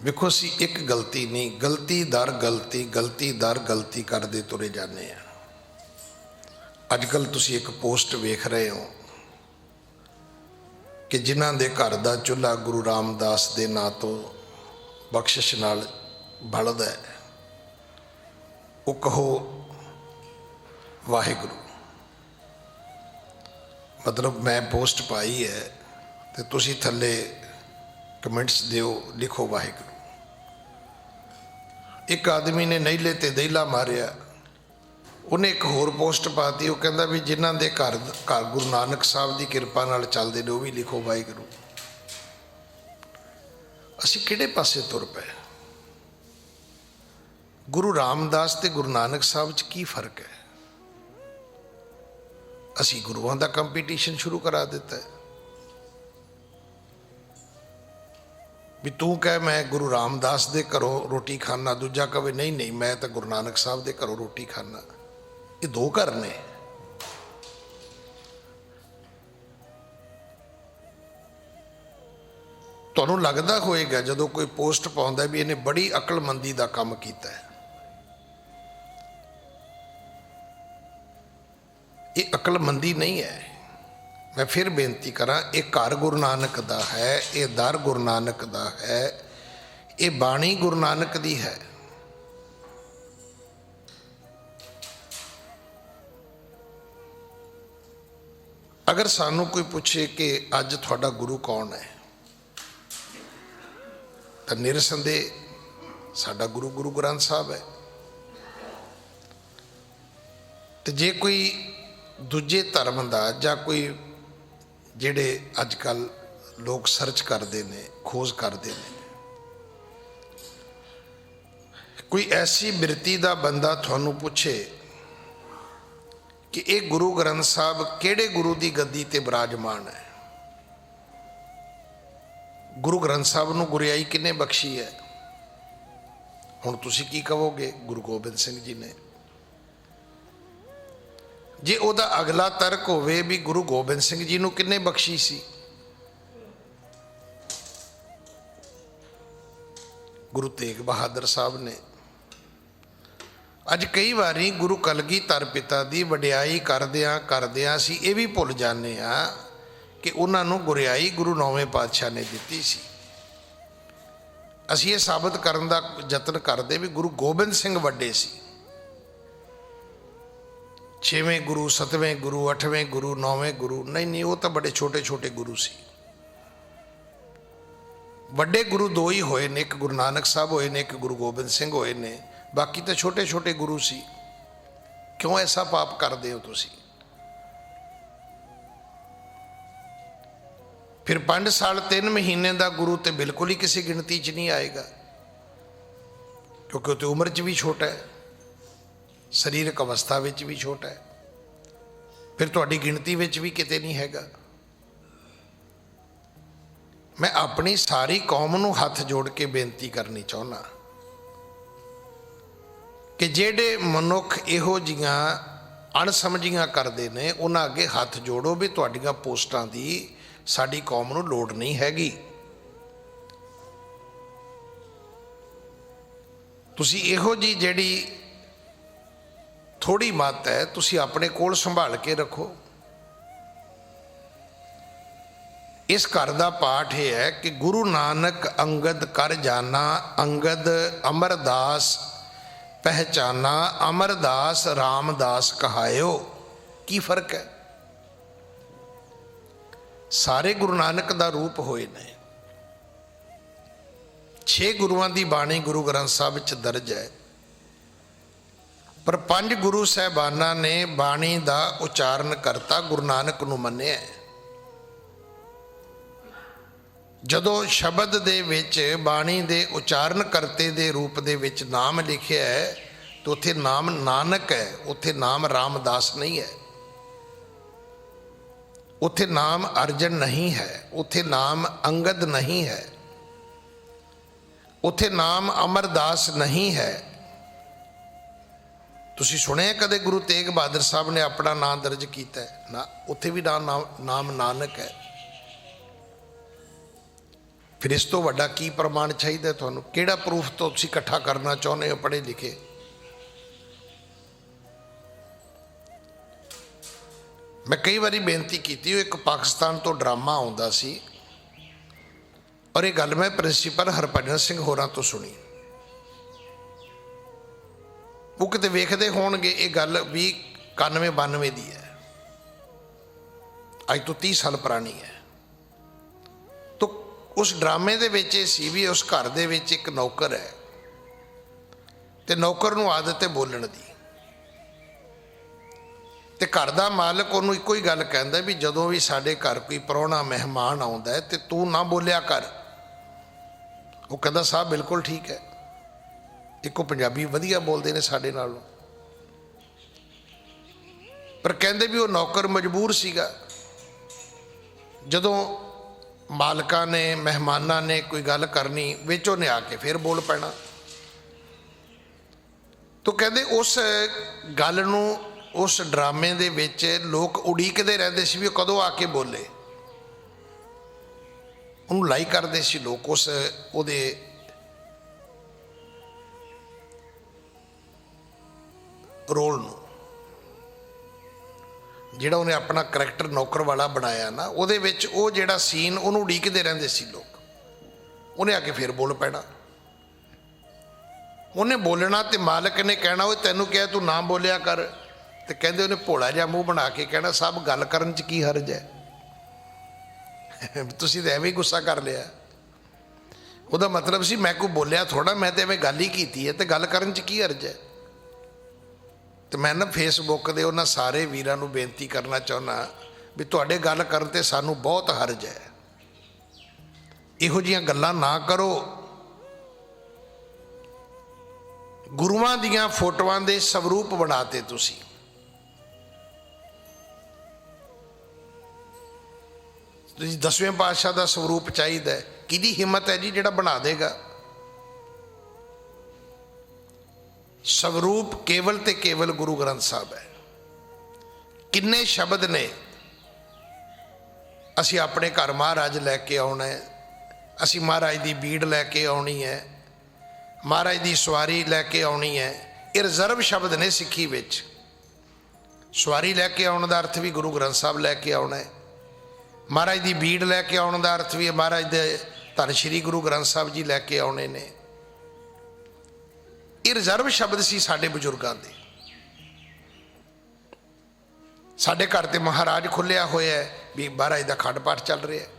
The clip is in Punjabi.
ਵੇਖੋ, ਅਸੀਂ ਇੱਕ ਗਲਤੀ ਨਹੀਂ, ਗਲਤੀ ਦਰ ਗਲਤੀ ਗਲਤੀ ਦਰ ਗਲਤੀ ਕਰਦੇ ਤੁਰੇ ਜਾਂਦੇ ਆ ਅੱਜ ਕੱਲ ਤੁਸੀਂ ਇੱਕ ਪੋਸਟ ਵੇਖ ਰਹੇ ਹੋ ਕਿ ਜਿਨ੍ਹਾਂ ਦੇ ਘਰ ਦਾ ਚੁੱਲ੍ਹਾ ਗੁਰੂ ਰਾਮਦਾਸ ਦੇ ਨਾਂ ਤੋਂ ਬਖਸ਼ਿਸ਼ ਨਾਲ ਬਲਦਾ ਹੈ, ਉਹ ਕਹੋ, ਵਾਹਿਗੁਰੂ। ਮਤਲਬ ਮੈਂ ਪੋਸਟ ਪਾਈ ਹੈ ਤੇ ਤੁਸੀਂ ਥੱਲੇ ਕਮੈਂਟਸ ਦਿਓ, ਲਿਖੋ ਵਾਹਿਗੁਰੂ। ਇੱਕ ਆਦਮੀ ਨੇ ਨਹਿਲੇ ਤੇ ਦਹਿਲਾ ਮਾਰਿਆ। ਉਹਨੇ ਇੱਕ ਹੋਰ ਪੋਸਟ ਪਾਤੀ, ਉਹ ਕਹਿੰਦਾ ਵੀ ਜਿਨ੍ਹਾਂ ਦੇ ਘਰ ਘਰ ਗੁਰੂ ਨਾਨਕ ਸਾਹਿਬ ਦੀ ਕਿਰਪਾ ਨਾਲ ਚੱਲਦੇ ਨੇ, ਉਹ ਵੀ ਲਿਖੋ ਵਾਹਿਗੁਰੂ। ਅਸੀਂ ਕਿਹੜੇ ਪਾਸੇ ਤੁਰ ਪਏ? ਗੁਰੂ ਰਾਮਦਾਸ ਤੇ ਗੁਰੂ ਨਾਨਕ ਸਾਹਿਬ 'ਚ ਕੀ ਫ਼ਰਕ ਹੈ? ਅਸੀਂ ਗੁਰੂਆਂ ਦਾ ਕੰਪੀਟੀਸ਼ਨ ਸ਼ੁਰੂ ਕਰਾ ਦਿੱਤਾ ਹੈ। ਵੀ ਤੂੰ ਕਹਿ ਮੈਂ ਗੁਰੂ ਰਾਮਦਾਸ ਦੇ ਘਰੋਂ ਰੋਟੀ ਖਾਣਾ ਦੂਜਾ ਕਵੇ ਨਹੀਂ ਨਹੀਂ, ਮੈਂ ਤਾਂ ਗੁਰੂ ਨਾਨਕ ਸਾਹਿਬ ਦੇ ਘਰੋਂ ਰੋਟੀ ਖਾਣਾ ਇਹ ਦੋ ਘਰ ਨੇ। ਤੁਹਾਨੂੰ ਲੱਗਦਾ ਹੋਏਗਾ ਜਦੋਂ ਕੋਈ ਪੋਸਟ ਪਾਉਂਦਾ ਵੀ ਇਹਨੇ ਬੜੀ ਅਕਲਮੰਦੀ ਦਾ ਕੰਮ ਕੀਤਾ ਹੈ। ਇਹ ਅਕਲਮੰਦੀ ਨਹੀਂ ਹੈ। ਮੈਂ ਫਿਰ ਬੇਨਤੀ ਕਰਾਂ, ਇਹ ਘਰ ਗੁਰੂ ਨਾਨਕ ਦਾ ਹੈ, ਇਹ ਦਰ ਗੁਰੂ ਨਾਨਕ ਦਾ ਹੈ, ਇਹ ਬਾਣੀ ਗੁਰੂ ਨਾਨਕ ਦੀ ਹੈ। ਅਗਰ ਸਾਨੂੰ ਕੋਈ ਪੁੱਛੇ ਕਿ ਅੱਜ ਤੁਹਾਡਾ ਗੁਰੂ ਕੌਣ ਹੈ, ਤਾਂ ਨਿਰਸੰਦੇਹ ਸਾਡਾ ਗੁਰੂ ਗੁਰੂ ਗ੍ਰੰਥ ਸਾਹਿਬ ਹੈ। ਤੇ ਜੇ ਕੋਈ ਦੂਜੇ ਧਰਮ ਦਾ ਜਾਂ ਕੋਈ ਜਿਹੜੇ ਅੱਜ ਕੱਲ ਲੋਕ ਸਰਚ ਕਰਦੇ ਨੇ, ਖੋਜ ਕਰਦੇ ਨੇ। ਕੋਈ ਐਸੀ ਬਿਰਤੀ ਦਾ ਬੰਦਾ ਤੁਹਾਨੂੰ ਪੁੱਛੇ ਕਿ ਇਹ ਗੁਰੂ ਗ੍ਰੰਥ ਸਾਹਿਬ ਕਿਹੜੇ ਗੁਰੂ ਦੀ ਗੱਦੀ ਤੇ ਬਿਰਾਜਮਾਨ ਹੈ? ਗੁਰੂ ਗ੍ਰੰਥ ਸਾਹਿਬ ਨੂੰ ਗੁਰਿਆਈ ਕਿੰਨੇ ਬਖਸ਼ੀ ਹੈ? ਹੁਣ ਤੁਸੀਂ ਕੀ ਕਹੋਗੇ? ਗੁਰੂ ਗੋਬਿੰਦ ਸਿੰਘ ਜੀ ਨੇ। ਜੇ ਉਹਦਾ ਅਗਲਾ ਤਰਕ ਹੋਵੇ ਵੀ ਗੁਰੂ ਗੋਬਿੰਦ ਸਿੰਘ ਜੀ ਨੂੰ ਕਿੰਨੇ ਬਖਸ਼ੀ ਸੀ? ਗੁਰੂ ਤੇਗ ਬਹਾਦਰ ਸਾਹਿਬ ਨੇ। ਅੱਜ ਕਈ ਵਾਰੀ ਗੁਰੂ ਕਲਗੀਧਰ ਪਿਤਾ ਦੀ ਵਡਿਆਈ ਕਰਦਿਆਂ ਕਰਦਿਆਂ ਅਸੀਂ ਇਹ ਵੀ ਭੁੱਲ ਜਾਂਦੇ ਆ ਕਿ ਉਹਨਾਂ ਨੂੰ ਗੁਰਿਆਈ ਗੁਰੂ ਨੌਵੇਂ ਪਾਤਸ਼ਾਹ ਨੇ ਦਿੱਤੀ ਸੀ। ਅਸੀਂ ਇਹ ਸਾਬਤ ਕਰਨ ਦਾ ਯਤਨ ਕਰਦੇ ਵੀ ਗੁਰੂ ਗੋਬਿੰਦ ਸਿੰਘ ਵੱਡੇ ਸੀ। ਛੇਵੇਂ ਗੁਰੂ, ਸਤਵੇਂ ਗੁਰੂ, ਅੱਠਵੇਂ ਗੁਰੂ, ਨੌਵੇਂ ਗੁਰੂ, ਨਹੀਂ ਨਹੀਂ, ਉਹ ਤਾਂ ਬੜੇ ਛੋਟੇ ਛੋਟੇ ਗੁਰੂ ਸੀ। ਵੱਡੇ ਗੁਰੂ ਦੋ ਹੀ ਹੋਏ ਨੇ, ਇੱਕ ਗੁਰੂ ਨਾਨਕ ਸਾਹਿਬ ਹੋਏ ਨੇ, ਇੱਕ ਗੁਰੂ ਗੋਬਿੰਦ ਸਿੰਘ ਹੋਏ ਨੇ, ਬਾਕੀ ਤਾਂ ਛੋਟੇ ਛੋਟੇ ਗੁਰੂ ਸੀ। ਕਿਉਂ ਐਸਾ ਪਾਪ ਕਰਦੇ ਹੋ ਤੁਸੀਂ? ਫਿਰ 5 ਸਾਲ 3 ਮਹੀਨੇ ਦਾ ਗੁਰੂ ਤੇ ਬਿਲਕੁਲ ਹੀ ਕਿਸੇ ਗਿਣਤੀ 'ਚ ਨਹੀਂ ਆਏਗਾ, ਕਿਉਂਕਿ ਉਹ ਤੇ ਉਮਰ 'ਚ ਵੀ ਛੋਟਾ ਹੈ। ਸਰੀਰਕ ਅਵਸਥਾ ਵਿੱਚ ਵੀ ਛੋਟਾ ਹੈ। ਫਿਰ ਤੁਹਾਡੀ ਗਿਣਤੀ ਵਿੱਚ ਵੀ ਕਿਤੇ ਨਹੀਂ ਹੈਗਾ। ਮੈਂ ਆਪਣੀ ਸਾਰੀ ਕੌਮ ਨੂੰ ਹੱਥ ਜੋੜ ਕੇ ਬੇਨਤੀ ਕਰਨੀ ਚਾਹੁੰਦਾ ਕਿ ਜਿਹੜੇ ਮਨੁੱਖ ਇਹੋ ਜੀਆਂ ਅਣਸਮਝੀਆਂ ਕਰਦੇ ਨੇ, ਉਹਨਾਂ ਅੱਗੇ ਹੱਥ ਜੋੜੋ ਵੀ ਤੁਹਾਡੀਆਂ ਪੋਸਟਾਂ ਦੀ ਸਾਡੀ ਕੌਮ ਨੂੰ ਲੋੜ ਨਹੀਂ ਹੈਗੀ। ਤੁਸੀਂ ਇਹੋ ਜੀ ਜਿਹੜੀ ਥੋੜੀ ਮਤ ਹੈ, ਤੁਸੀਂ ਆਪਣੇ ਕੋਲ ਸੰਭਾਲ ਕੇ ਰੱਖੋ। ਇਸ ਘਰ ਦਾ ਪਾਠ ਇਹ ਹੈ ਕਿ ਗੁਰੂ ਨਾਨਕ ਅੰਗਦ ਕਰ ਜਾਣਾ, ਅੰਗਦ ਅਮਰਦਾਸ ਪਹਿਚਾਨਾ, ਅਮਰਦਾਸ ਰਾਮਦਾਸ ਕਹਾਇਓ। ਕੀ ਫ਼ਰਕ ਹੈ? ਸਾਰੇ ਗੁਰੂ ਨਾਨਕ ਦਾ ਰੂਪ ਹੋਏ ਨੇ। ਛੇ ਗੁਰੂਆਂ ਦੀ ਬਾਣੀ ਗੁਰੂ ਗ੍ਰੰਥ ਸਾਹਿਬ ਵਿੱਚ ਦਰਜ ਹੈ। ਪਰ ਪੰਜ ਗੁਰੂ ਸਹਿਬਾਨਾਂ ਨੇ ਬਾਣੀ ਦਾ ਉਚਾਰਨ ਕਰਤਾ, ਗੁਰੂ ਨਾਨਕ ਨੂੰ ਮੰਨਿਆ ਜਦੋਂ ਸ਼ਬਦ ਦੇ ਵਿੱਚ ਬਾਣੀ ਦੇ ਉਚਾਰਨ ਕਰਤੇ ਦੇ ਰੂਪ ਦੇ ਵਿੱਚ ਨਾਮ ਲਿਖਿਆ ਹੈ, ਤਾਂ ਉੱਥੇ ਨਾਮ ਨਾਨਕ ਹੈ, ਉੱਥੇ ਨਾਮ ਰਾਮਦਾਸ ਨਹੀਂ ਹੈ। ਉੱਥੇ ਨਾਮ ਅਰਜਨ ਨਹੀਂ ਹੈ, ਉੱਥੇ ਨਾਮ ਅੰਗਦ ਨਹੀਂ ਹੈ। ਉੱਥੇ ਨਾਮ ਅਮਰਦਾਸ ਨਹੀਂ ਹੈ ਤੁਸੀਂ ਸੁਣਿਆ ਕਦੇ ਗੁਰੂ ਤੇਗ ਬਹਾਦਰ ਸਾਹਿਬ ਨੇ ਆਪਣਾ ਨਾਮ ਦਰਜ ਕੀਤਾ ਹੈ? ਨਾ, ਉੱਥੇ ਵੀ ਨਾਮ ਨਾਮ ਨਾਨਕ ਹੈ। ਫਿਰ ਇਸ ਤੋਂ ਵੱਡਾ ਕੀ ਪ੍ਰਮਾਣ ਚਾਹੀਦਾ ਤੁਹਾਨੂੰ? ਕਿਹੜਾ ਪ੍ਰੂਫ ਤੋਂ ਤੁਸੀਂ ਇਕੱਠਾ ਕਰਨਾ ਚਾਹੁੰਦੇ ਹੋ ਪੜ੍ਹੇ ਲਿਖੇ? ਮੈਂ ਕਈ ਵਾਰੀ ਬੇਨਤੀ ਕੀਤੀ, ਉਹ ਇੱਕ ਪਾਕਿਸਤਾਨ ਤੋਂ ਡਰਾਮਾ ਆਉਂਦਾ ਸੀ। ਔਰ ਇਹ ਗੱਲ ਮੈਂ ਪ੍ਰਿੰਸੀਪਲ ਹਰਭਜਨ ਸਿੰਘ ਹੋਰਾਂ ਤੋਂ ਸੁਣੀ। ਉਹ ਕਿਤੇ ਵੇਖਦੇ ਹੋਣਗੇ, ਇਹ ਗੱਲ ਵੀ 91 92 ਦੀ ਹੈ। ਅੱਜ ਤੋਂ 30 ਸਾਲ ਪੁਰਾਣੀ ਹੈ। ਤੋ ਉਸ ਡਰਾਮੇ ਦੇ ਵਿੱਚ ਇਹ ਸੀ ਵੀ ਉਸ ਘਰ ਦੇ ਵਿੱਚ ਇੱਕ ਨੌਕਰ ਹੈ। ਤੇ ਨੌਕਰ ਨੂੰ ਆਦਤ ਹੈ ਬੋਲਣ ਦੀ। ਤੇ ਘਰ ਦਾ ਮਾਲਕ ਉਹਨੂੰ ਇੱਕੋ ਹੀ ਗੱਲ ਕਹਿੰਦਾ ਵੀ ਜਦੋਂ ਵੀ ਸਾਡੇ ਘਰ ਕੋਈ ਪ੍ਰਾਹੁਣਾ, ਮਹਿਮਾਨ ਆਉਂਦਾ ਹੈ ਤੇ ਤੂੰ ਨਾ ਬੋਲਿਆ ਕਰ। ਉਹ ਕਹਿੰਦਾ ਸਾਹਿਬ ਬਿਲਕੁਲ ਠੀਕ ਹੈ। ਇੱਕੋ ਪੰਜਾਬੀ ਵਧੀਆ ਬੋਲਦੇ ਨੇ ਸਾਡੇ ਨਾਲੋਂ। ਪਰ ਕਹਿੰਦੇ ਵੀ ਉਹ ਨੌਕਰ ਮਜਬੂਰ ਸੀਗਾ। ਜਦੋਂ ਮਾਲਕਾਂ ਨੇ, ਮਹਿਮਾਨਾਂ ਨੇ ਕੋਈ ਗੱਲ ਕਰਨੀ, ਵਿੱਚ ਉਹਨੇ ਆ ਕੇ ਫਿਰ ਬੋਲ ਪੈਣਾ। ਤੋ ਕਹਿੰਦੇ ਉਸ ਗੱਲ ਨੂੰ, ਉਸ ਡਰਾਮੇ ਦੇ ਵਿੱਚ ਲੋਕ ਉਡੀਕਦੇ ਰਹਿੰਦੇ ਸੀ ਵੀ ਉਹ ਕਦੋਂ ਆ ਕੇ ਬੋਲੇ। ਉਹਨੂੰ ਲਾਈਕ ਕਰਦੇ ਸੀ ਲੋਕ ਉਸ, ਉਹਦੇ ਰੋਲ ਨੂੰ। ਜਿਹੜਾ ਉਹਨੇ ਆਪਣਾ ਕਰੈਕਟਰ ਨੌਕਰ ਵਾਲਾ ਬਣਾਇਆ ਨਾ, ਉਹਦੇ ਵਿੱਚ ਉਹ ਜਿਹੜਾ ਸੀਨ ਉਹਨੂੰ ਉਡੀਕਦੇ ਰਹਿੰਦੇ ਸੀ ਲੋਕ। ਉਹਨੇ ਆ ਕੇ ਫਿਰ ਬੋਲ ਪੈਣਾ। ਉਹਨੇ ਬੋਲਣਾ ਤੇ ਮਾਲਕ ਨੇ ਕਹਿਣਾ ਉਹ ਤੈਨੂੰ ਕਿਹਾ ਤੂੰ ਨਾ ਬੋਲਿਆ ਕਰ। ਤੇ ਕਹਿੰਦੇ ਉਹਨੇ ਭੋਲਾ ਜਿਹਾ ਮੂੰਹ ਬਣਾ ਕੇ ਕਹਿਣਾ ਸਭ ਗੱਲ ਕਰਨ 'ਚ ਕੀ ਹਰਜ ਹੈ? ਤੁਸੀਂ ਤਾਂ ਐਵੇਂ ਹੀ ਗੁੱਸਾ ਕਰ ਲਿਆ। ਉਹਦਾ ਮਤਲਬ ਸੀ, ਮੈਂ ਕੋਈ ਬੋਲਿਆ ਥੋੜਾ ਮੈਂ ਤੇ ਐਵੇਂ ਗੱਲ ਹੀ ਕੀਤੀ ਹੈ ਤੇ ਗੱਲ ਕਰਨ 'ਚ ਕੀ ਹਰਜ ਹੈ? ਤੇ ਮੈਂ ਨਾ ਫੇਸਬੁੱਕ ਦੇ ਉਹਨਾਂ ਸਾਰੇ ਵੀਰਾਂ ਨੂੰ ਬੇਨਤੀ ਕਰਨਾ ਚਾਹੁੰਦਾ ਵੀ ਤੁਹਾਡੇ ਗੱਲ ਕਰਨ ਤੇ ਸਾਨੂੰ ਬਹੁਤ ਹਰਜ ਹੈ। ਇਹੋ ਜੀਆਂ ਗੱਲਾਂ ਨਾ ਕਰੋ। ਗੁਰੂਆਂ ਦੀਆਂ ਫੋਟੋਆਂ ਦੇ ਸਵਰੂਪ ਬਣਾਤੇ ਤੁਸੀਂ। ਤੁਸੀਂ ਦਸਵੇਂ ਪਾਤਸ਼ਾਹ ਦਾ ਸਵਰੂਪ ਚਾਹੀਦਾ ਕਿਹਦੀ ਹਿੰਮਤ ਹੈ ਜੀ ਜਿਹੜਾ ਬਣਾ ਦੇਗਾ? ਸਵਰੂਪ ਕੇਵਲ ਤੇ ਕੇਵਲ ਗੁਰੂ ਗ੍ਰੰਥ ਸਾਹਿਬ ਹੈ। ਕਿੰਨੇ ਸ਼ਬਦ ਨੇ। ਅਸੀਂ ਆਪਣੇ ਘਰ ਮਹਾਰਾਜ ਲੈ ਕੇ ਆਉਣਾ ਹੈ। ਅਸੀਂ ਮਹਾਰਾਜ ਦੀ ਬੀੜ ਲੈ ਕੇ ਆਉਣੀ ਹੈ। ਮਹਾਰਾਜ ਦੀ ਸਵਾਰੀ ਲੈ ਕੇ ਆਉਣੀ ਹੈ। ਇਹ ਰਿਜ਼ਰਵ ਸ਼ਬਦ ਨੇ ਸਿੱਖੀ ਵਿੱਚ। ਸਵਾਰੀ ਲੈ ਕੇ ਆਉਣ ਦਾ ਅਰਥ ਵੀ ਗੁਰੂ ਗ੍ਰੰਥ ਸਾਹਿਬ ਲੈ ਕੇ ਆਉਣਾ ਹੈ। ਮਹਾਰਾਜ ਦੀ ਬੀੜ ਲੈ ਕੇ ਆਉਣ ਦਾ ਅਰਥ ਵੀ ਮਹਾਰਾਜ ਦੇ ਧੰਨ ਸ਼੍ਰੀ ਗੁਰੂ ਗ੍ਰੰਥ ਸਾਹਿਬ ਜੀ ਲੈ ਕੇ ਆਉਣੇ ਨੇ। ਇਹ ਰਿਜ਼ਰਵ ਸ਼ਬਦ ਸੀ ਸਾਡੇ ਬਜ਼ੁਰਗਾਂ ਦੇ। ਸਾਡੇ ਘਰ ਤੇ ਮਹਾਰਾਜ ਖੁੱਲਿਆ ਹੋਇਆ ਵੀ ਮਹਾਰਾਜ ਦਾ ਖੰਡ ਪਾਠ ਚੱਲ ਰਿਹਾ ਹੈ।